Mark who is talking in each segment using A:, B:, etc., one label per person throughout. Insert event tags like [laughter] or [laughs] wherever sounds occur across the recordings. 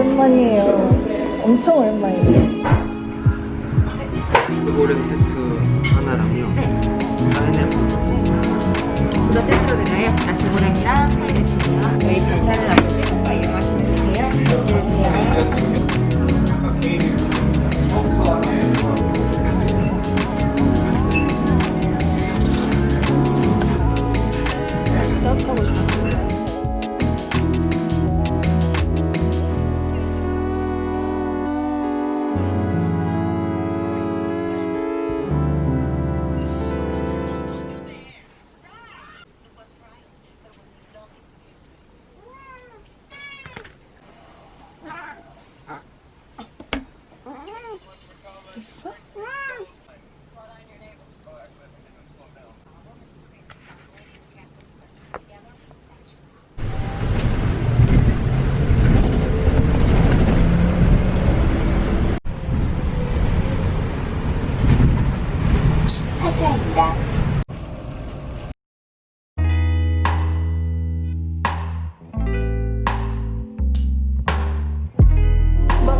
A: 오랜만이에요. 엄청 오랜만이에요.
B: 고랭 세트 하나랑요. 파인애플
C: 둘다 세트로 드려요. 나시고랭이랑 파인애플이요.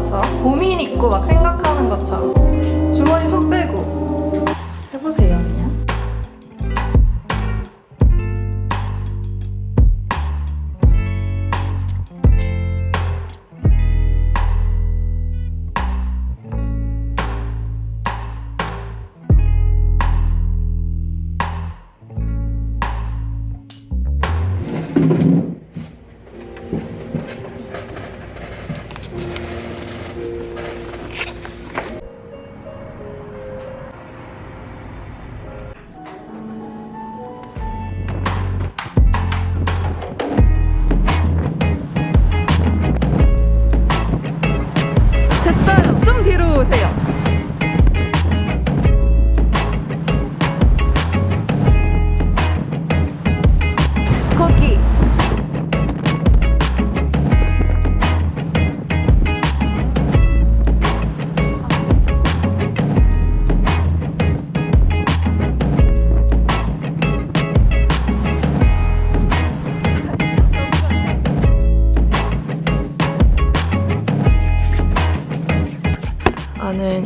A: 것처럼 고민 있고 막 생각하는 것처럼 주머니 손 빼고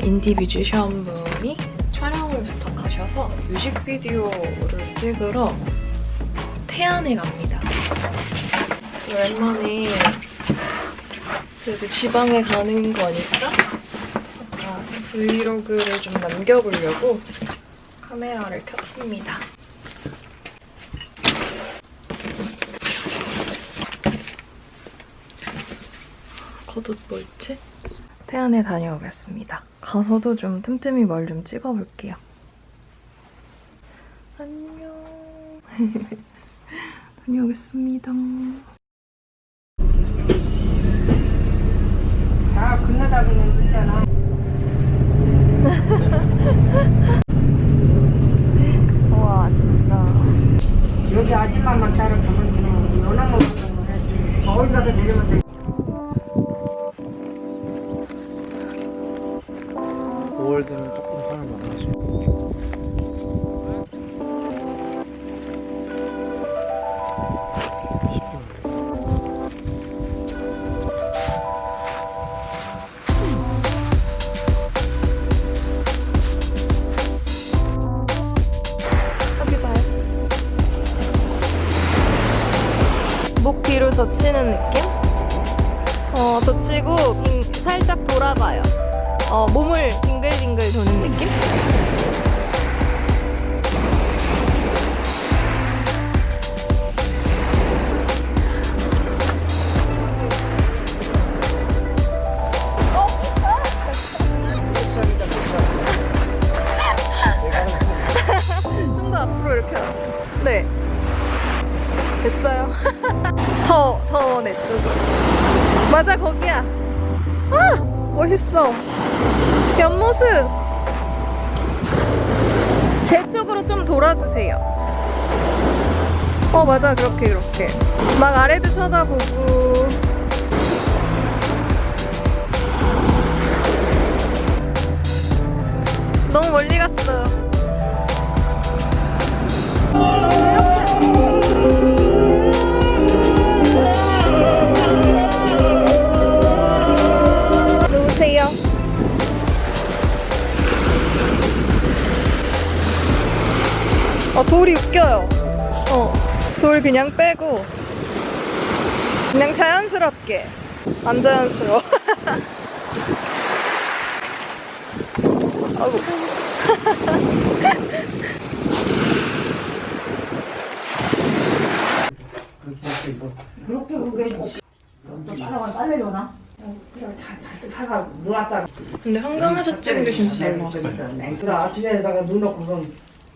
A: 인디 뮤지션 분이 촬영을 부탁하셔서 뮤직비디오를 찍으러 태안에 갑니다. 오랜만에 그래도 지방에 가는 거니까 브이로그를 좀 남겨보려고 카메라를 켰습니다. 겉옷 뭐 있지? 태안에 다녀오겠습니다. 가서도 좀 틈틈이 뭘 좀 찍어볼게요. 안녕. [laughs] 다녀오겠습니다.
D: 아, 건너다 보면 늦잖아.
A: 와 진짜.
D: 여기 아줌마만 따라가면 연어 먹는 거 해서 거울 가서 내려면
B: 5
A: 젖히는 느낌? 어, 젖히고 빙- 살짝 돌아봐요. 어, 몸을 빙글빙글 도는 느낌? [laughs] 더, 더 내 쪽으로. 맞아, 거기야. 아! 멋있어. 옆모습. 제 쪽으로 좀 돌아주세요. 어, 맞아. 그렇게, 그렇게. 막 아래도 쳐다보고. 너무 멀리. 누구 돌 그냥 빼고. 그냥 자연스럽게. 안 자연스러워. [laughs] 근데 한강에서 찍은 게 진짜 잘 나왔어.
D: 그래 아침에다가 눈 놓고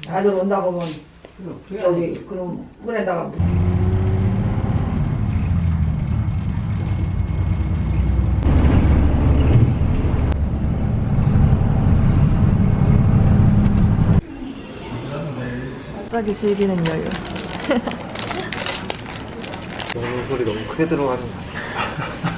D: 아들 온다고 그러면 여기 그럼 문에다가
A: 갑자기 즐기는 여유.
B: 먹는 소리 너무 크게 들어가는 거 같아. [laughs]